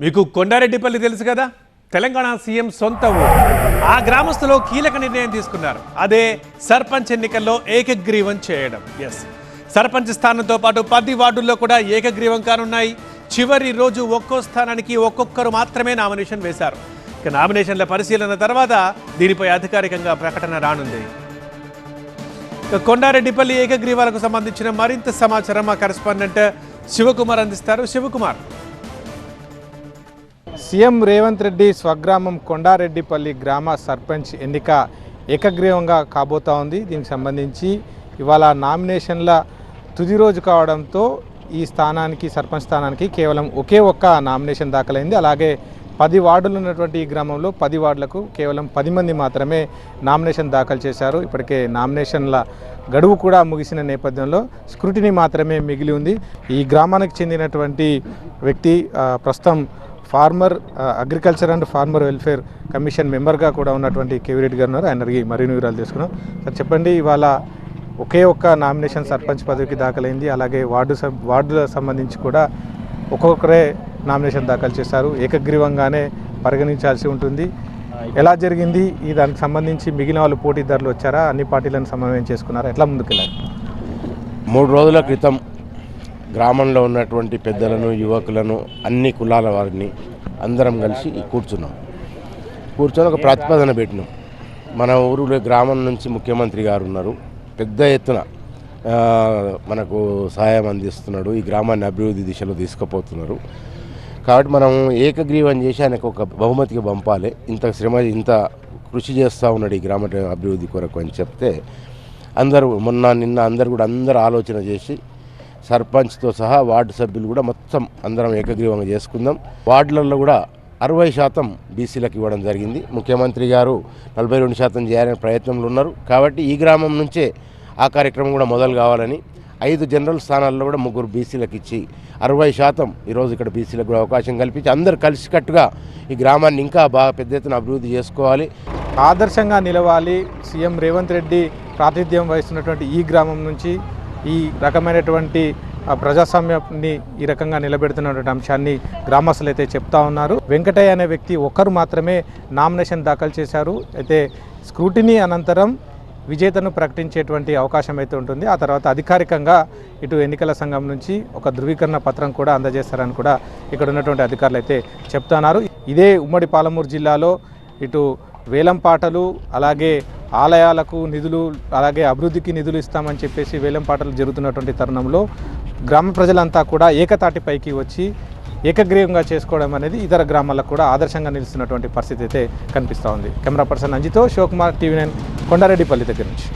మీకు కొండారెడ్డిపల్లి తెలుసు కదా? తెలంగాణ సీఎం సొంత ఊరు. ఆ గ్రామస్తులు కీలక నిర్ణయం తీసుకున్నారు. అదే సర్పంచ్ ఎన్నికల్లో ఏకగ్రీవం చేయడం. ఎస్ సర్పంచ్ స్థానంతో పాటు పది వార్డుల్లో కూడా ఏకగ్రీవం కానున్నాయి. చివరి రోజు ఒక్కో స్థానానికి ఒక్కొక్కరు మాత్రమే నామినేషన్ వేశారు. ఇక నామినేషన్ల పరిశీలన తర్వాత దీనిపై అధికారికంగా ప్రకటన రానుంది. కొండారెడ్డిపల్లి ఏకగ్రీవాలకు సంబంధించిన మరింత సమాచారం మా కరెస్పాండెంట్ శివకుమార్ అందిస్తారు. శివకుమార్. సీఎం రేవంత్ రెడ్డి స్వగ్రామం కొండారెడ్డిపల్లి గ్రామ సర్పంచ్ ఎన్నిక ఏకగ్రీవంగా కాబోతా ఉంది. దీనికి సంబంధించి ఇవాళ నామినేషన్ల తుది రోజు కావడంతో ఈ స్థానానికి సర్పంచ్ స్థానానికి కేవలం ఒకే ఒక్క నామినేషన్ దాఖలైంది. అలాగే పది వార్డులు ఉన్నటువంటి ఈ గ్రామంలో పది వార్డులకు కేవలం పది మంది మాత్రమే నామినేషన్ దాఖలు చేశారు. ఇప్పటికే నామినేషన్ల గడువు కూడా ముగిసిన నేపథ్యంలో స్క్రూటిని మాత్రమే మిగిలి ఉంది. ఈ గ్రామానికి చెందినటువంటి వ్యక్తి ప్రస్తుతం farmer agriculture and farmer welfare commission మెంబర్గా కూడా ఉన్నటువంటి కేవిరెడ్డి గారు ఉన్నారు. ఆయన అడిగి మరిన్ని వివరాలు తీసుకున్నాం సార్ చెప్పండి ఇవాళ ఒకే ఒక్క నామినేషన్ సర్పంచ్ పదవికి దాఖలైంది. అలాగే వార్డు సబ్ వార్డుల సంబంధించి కూడా ఒక్కొక్కరే నామినేషన్ దాఖలు చేశారు. ఏకగ్రీవంగానే పరిగణించాల్సి ఉంటుంది. ఎలా జరిగింది? ఈ దానికి సంబంధించి మిగిలిన వాళ్ళు పోటీదారులు వచ్చారా? అన్ని పార్టీలను సమన్వయం చేసుకున్నారా? ఎట్లా ముందుకెళ్ళారు? మూడు రోజుల క్రితం గ్రామంలో ఉన్నటువంటి పెద్దలను యువకులను అన్ని కులాల వారిని అందరం కలిసి కూర్చున్నాం. కూర్చొని ఒక ప్రతిపాదన పెట్టినాం. మన ఊరిలో గ్రామం నుంచి ముఖ్యమంత్రి గారు ఉన్నారు. పెద్ద ఎత్తున మనకు సహాయం అందిస్తున్నాడు. ఈ గ్రామాన్ని అభివృద్ధి దిశలో తీసుకుపోతున్నారు. కాబట్టి మనం ఏకగ్రీవం చేసి ఆయనకు ఒక బహుమతికి పంపాలి. ఇంత శ్రమ ఇంత కృషి చేస్తూ ఉన్నాడు ఈ గ్రామ అభివృద్ధి కొరకు అని చెప్తే అందరూ మొన్న నిన్న అందరు కూడా అందరు ఆలోచన చేసి సర్పంచ్తో సహా వార్డు సభ్యులు కూడా మొత్తం అందరం ఏకగ్రీవంగా చేసుకుందాం. వార్డులలో కూడా అరవై శాతం బీసీలకు ఇవ్వడం జరిగింది. ముఖ్యమంత్రి గారు నలభై రెండు శాతం చేయాలనే ప్రయత్నంలో ఉన్నారు. కాబట్టి ఈ గ్రామం నుంచే ఆ కార్యక్రమం కూడా మొదలు కావాలని ఐదు జనరల్ స్థానాల్లో కూడా ముగ్గురు బీసీలకు ఇచ్చి అరవై శాతం ఈరోజు ఇక్కడ బీసీలకు కూడా అవకాశం కల్పించి అందరు కలిసికట్టుగా ఈ గ్రామాన్ని ఇంకా బాగా పెద్ద ఎత్తున అభివృద్ధి చేసుకోవాలి. ఆదర్శంగా నిలవాలి. సీఎం రేవంత్ రెడ్డి ప్రాతినిధ్యం వహిస్తున్నటువంటి ఈ గ్రామం నుంచి ఈ రకమైనటువంటి ప్రజాస్వామ్యాన్ని ఈ రకంగా నిలబెడుతున్నటువంటి అంశాన్ని గ్రామస్తులు అయితే చెప్తా ఉన్నారు. వెంకటయ్య అనే వ్యక్తి ఒక్కరు మాత్రమే నామినేషన్ దాఖలు చేశారు. అయితే స్క్రూటినీ అనంతరం విజేతను ప్రకటించేటువంటి అవకాశం అయితే ఉంటుంది. ఆ తర్వాత అధికారికంగా ఇటు ఎన్నికల సంఘం నుంచి ఒక ధృవీకరణ పత్రం కూడా అందజేస్తారని కూడా ఇక్కడ ఉన్నటువంటి అధికారులు అయితే చెప్తున్నారు. ఇదే ఉమ్మడి పాలమూరు జిల్లాలో ఇటు వేలంపాటలు అలాగే ఆలయాలకు నిధులు అలాగే అభివృద్ధికి నిధులు ఇస్తామని చెప్పేసి వేలం పాటలు జరుగుతున్నటువంటి తరుణంలో గ్రామ ప్రజలంతా కూడా ఏకతాటిపైకి వచ్చి ఏకగ్రీవంగా చేసుకోవడం అనేది ఇతర గ్రామాలకు కూడా ఆదర్శంగా నిలుస్తున్నటువంటి పరిస్థితి అయితే కనిపిస్తూ ఉంది. కెమెరా పర్సన్ అంజితో శివకుమార్ టీవీ నైన్ కొండారెడ్డిపల్లి దగ్గర నుంచి.